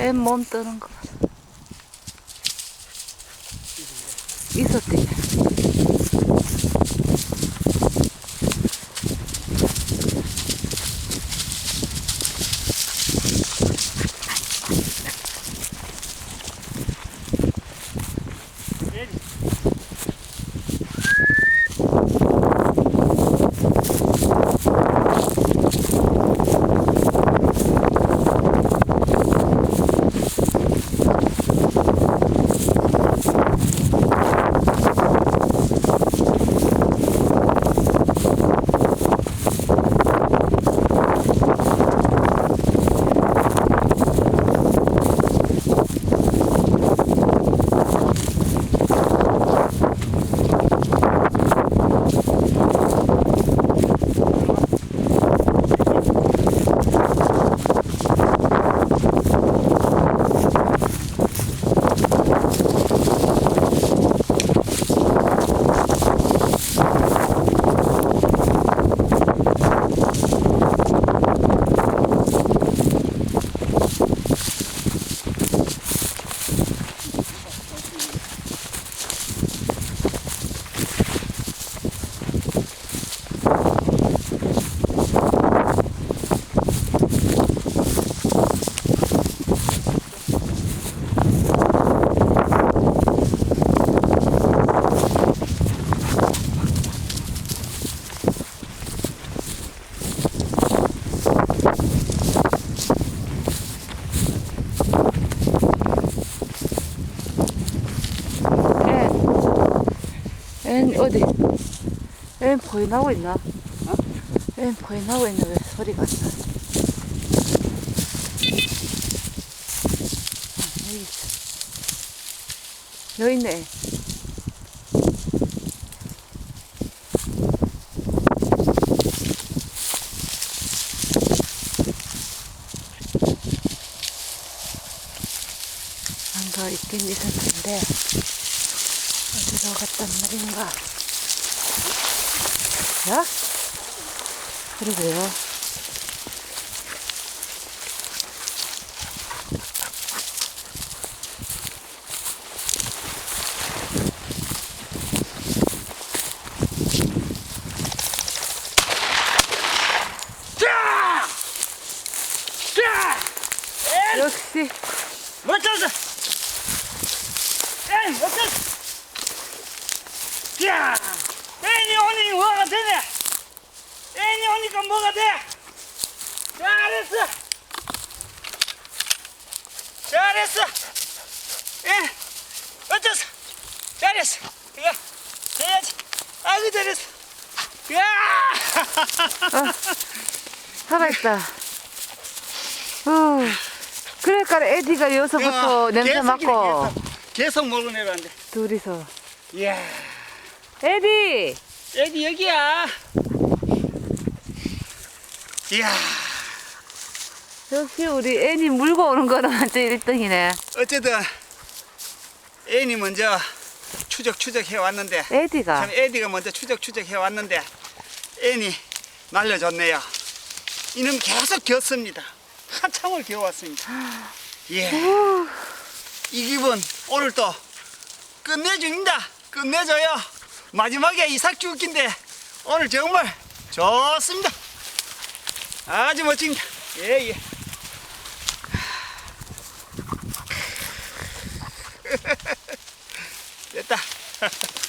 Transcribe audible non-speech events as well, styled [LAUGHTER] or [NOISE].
애몸 뜨는 거. 봐. 있었대. 애. 애 어디? 애 보이나고 있나? 애 보이나고 있나? 왜 소리가 안 나? 아, 여기 있어. 여기 있네. 뭔가 있긴 있었는데 어디로 갔단 말인가? 야? 그러게요. 자! 자! 에이, 역시 멋졌어! 에이, 멋졌어! 자! 애니 오니 뭐가 되네! 애니 오니까 뭐가 돼! 잘했어! 잘했어! 예! 어쩌어 잘했어! 이거, 해야지! 아이고, 잘했어! 야! 살아있다. 어, 그러니까 에디가 여기서부터 야, 냄새 계속 맡고 이래, 계속, 계속 먹어내라는데. 둘이서 이야, 에디 여기 여기야. 이야, 역시 우리 애니 물고 오는 거는 완전 1등이네. 어쨌든 애니 먼저 추적 추적 해 왔는데, 에디가 참 에디가 먼저 추적 추적 해 왔는데 애니 날려줬네요. 이놈 계속 겨습니다. 한참을 겨왔습니다. [GASPS] 예, 이 기분 오늘 또 끝내줍니다. 끝내줘요. 마지막에 이삭죽인데, 오늘 정말 좋습니다. 아주 멋집니다. 예, 예. [LAUGHS] 됐다. [LAUGHS]